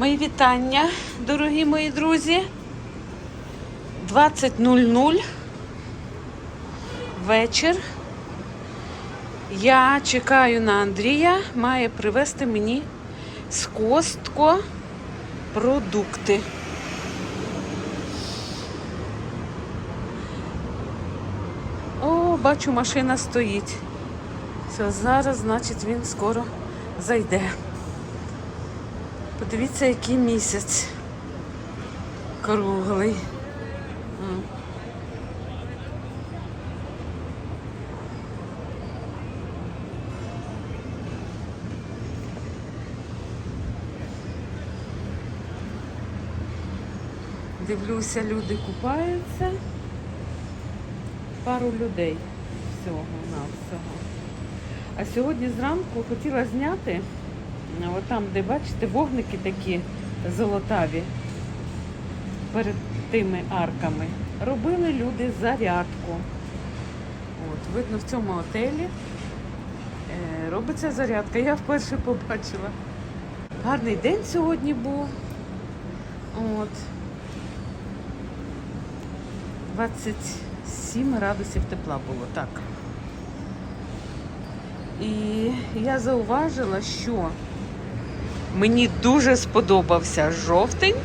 Мої вітання, дорогі мої друзі. 20.00 вечір. Я чекаю на Андрія, має привезти мені з Костко продукти. О, бачу, машина стоїть. Все, зараз, значить, він скоро зайде. Подивіться, який місяць круглий. Дивлюся, люди купаються. Пару людей всього на всього. А сьогодні зранку хотіла зняти, от там, де бачите, вогники такі золотаві перед тими арками. Робили люди зарядку. От, видно, в цьому готелі е, робиться зарядка. Я вперше побачила. Гарний день сьогодні був. От. 27 градусів тепла було, так. І я зауважила, що мені дуже сподобався жовтень.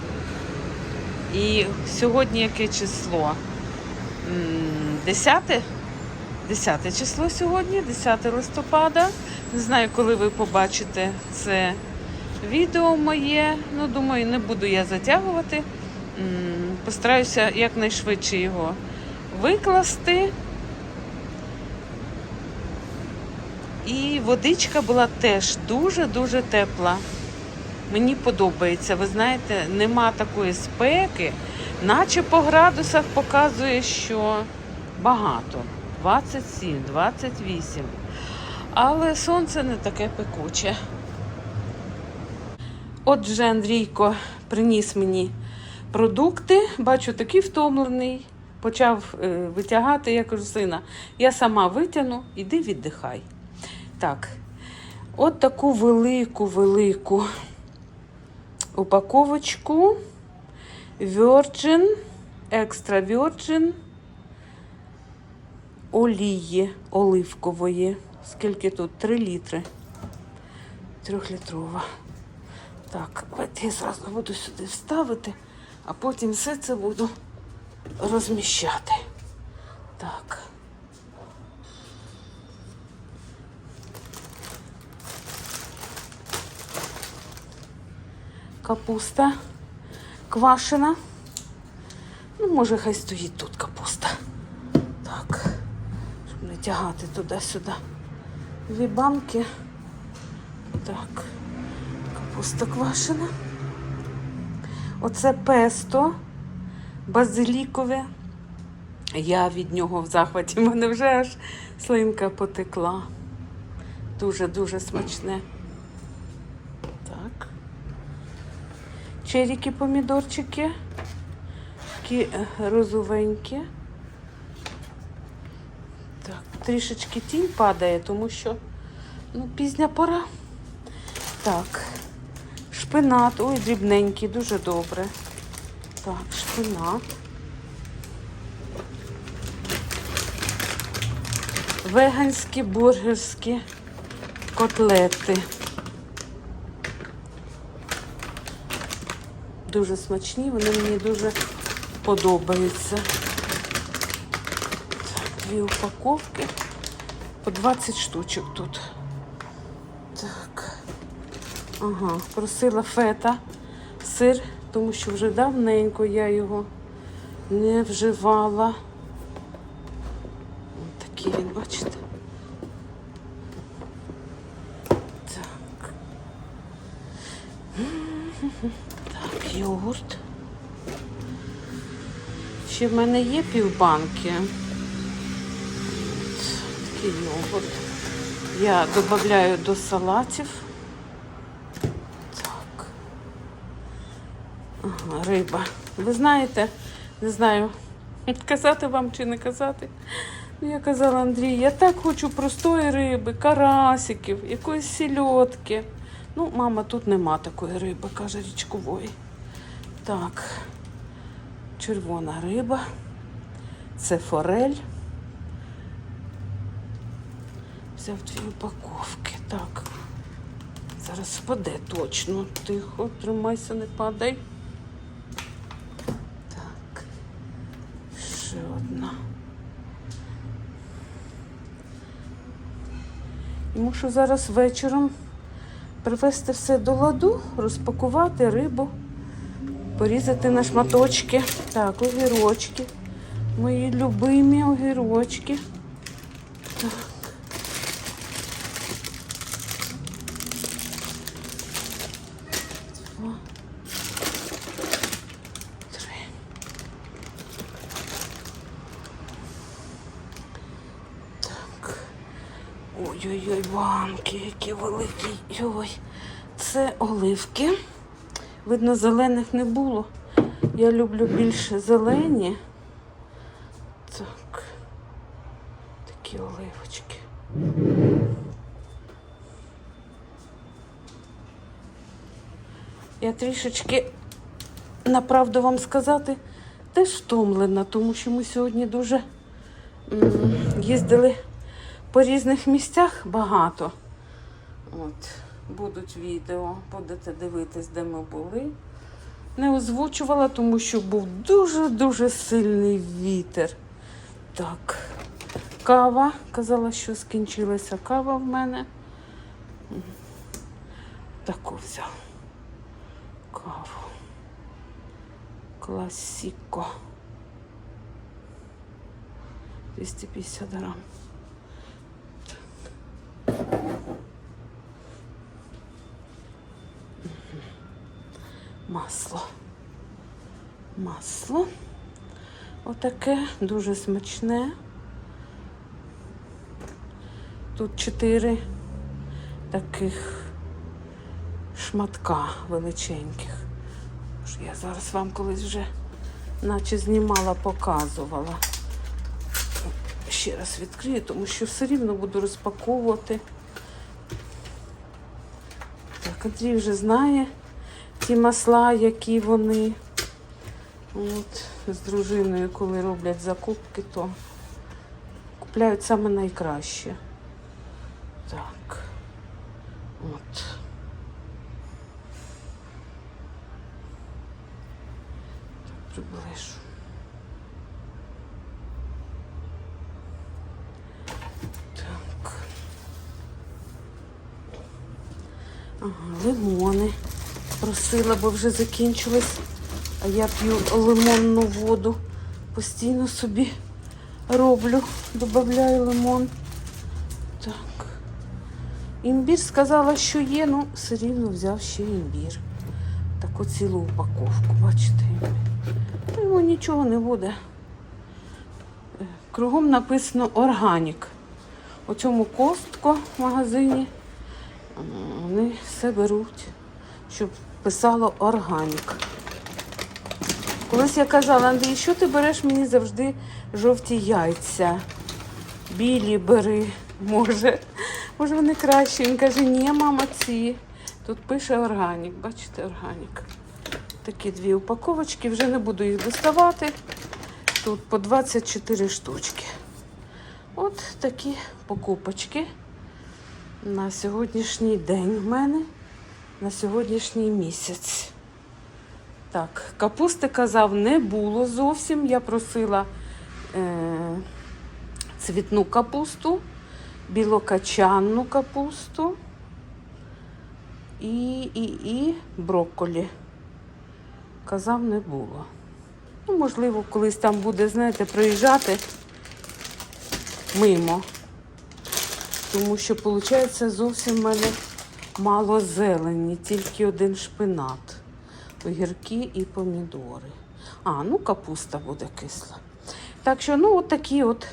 І сьогодні яке число? М, 10? 10 число сьогодні, 10 листопада. Не знаю, коли ви побачите це відео моє. Ну, думаю, не буду я затягувати. Постараюся якнайшвидше його викласти. І водичка була теж дуже-дуже тепла. Мені подобається. Ви знаєте, нема такої спеки, наче по градусах показує, що багато. 27, 28. Але сонце не таке пекуче. Отже, Андрійко приніс мені продукти. Бачу, такий втомлений. Почав е, витягати, я кажу, я сама витягну, іди віддихай. Так, от таку велику, велику упаковочку Virgin, Extra Virgin олії оливкової. Скільки тут? 3 літри. Трьохлітрова. Так, я зразу буду сюди вставити, а потім все це буду розміщати. Так. Капуста квашена. Ну, може, хай стоїть тут капуста. Так, щоб не тягати туди-сюди. Дві банки. Так, капуста квашена. Оце песто базилікове. Я від нього в захваті. У мене вже аж слинка потекла. Дуже-дуже смачне. Черіки помідорчики. Такі розовенькі. Так, трішечки тінь падає, тому що ну, пізня пора. Так, шпинат. Ой, дрібненький, дуже добре. Так, шпинат. Веганські бургерські котлети. Дуже смачні, вони мені дуже подобаються. Так, дві упаковки. По 20 штучок тут. Так. Ага, просила фета сир, тому що вже давненько я його не вживала. Ось такий він, бачите. Так. Йогурт. Ще в мене є півбанки. Такий йогурт. Я додаю до салатів. Так. Ага, риба. Ви знаєте, не знаю, казати вам чи не казати. Ну, Я казала Андрій, я так хочу простої риби, карасиків, якоїсь сільотки. Ну, мама, тут нема такої риби, каже річкової. Так, червона риба. Це форель. Взяв дві упаковки. Так. Зараз впаде точно. Тихо, тримайся, не падай. Так. Ще одна. І мушу зараз вечором привезти все до ладу, розпакувати рибу, порізати на шматочки. Так, огірочки. Мої любимі огірочки. Так. Два. Три. Так. Ой-ой-ой, банки, які великі. Ой. Це оливки. Видно, зелених не було. Я люблю більше зелені. Так. Такі оливочки. Я трішечки, направду вам сказати, теж втомлена, тому що ми сьогодні дуже їздили по різних місцях багато. От, будуть відео, будете дивитись, де ми були. Не озвучувала, тому що був дуже-дуже сильний вітер. Так, кава. Казала, що скінчилася кава в мене. Таку взяв. Каву. Класіко. 250 грам. Масло. Масло. Отаке дуже смачне. Тут чотири таких шматка величеньких. Я зараз вам колись вже наче знімала, показувала. Ще раз відкрию, тому що все рівно буду розпаковувати. Так, Андрій вже знає ті масла, які вони от, з дружиною, коли роблять закупки, то купляють саме найкраще. Так. От. Приближу. Так. Ага, лимони просила, бо вже закінчилось. А я п'ю лимонну воду. Постійно собі роблю, додаю лимон. Так. Імбір сказала, що є, ну все рівно взяв ще імбір. Таку цілу упаковку, бачите. Ну, Йому нічого не буде. Е, Кругом написано органік. У цьому костко в магазині вони все беруть щоб писало органік. Колись я казала, Андрій, що ти береш мені завжди жовті яйця? Білі бери, може. Може вони кращі. Він каже, ні, мама, ці. Тут пише органік. Бачите, органік. Такі дві упаковочки, вже не буду їх доставати. Тут по 24 штучки. От такі покупочки на сьогоднішній день в мене на сьогоднішній місяць. Так, капусти казав, не було зовсім. Я просила е, цвітну капусту, білокачанну капусту і, і, і брокколі. Казав, не було. Ну, можливо, колись там буде, знаєте, приїжджати мимо. Тому що, виходить, зовсім в мене мало зелені, тільки один шпинат, огірки і помідори. А, ну капуста буде кисла. Так що, ну, от от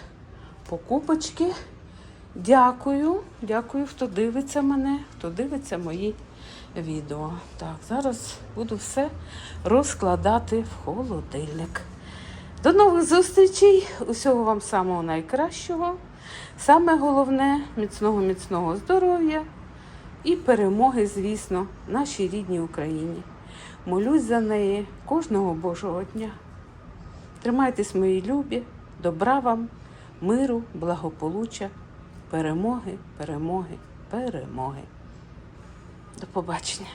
покупочки. Дякую, дякую, хто дивиться мене, хто дивиться мої відео. Так, зараз буду все розкладати в холодильник. До нових зустрічей! Усього вам самого найкращого. Саме головне міцного, міцного здоров'я і перемоги, звісно, нашій рідній Україні. Молюсь за неї кожного Божого дня. Тримайтесь, мої любі, добра вам, миру, благополуччя, перемоги, перемоги, перемоги. До побачення.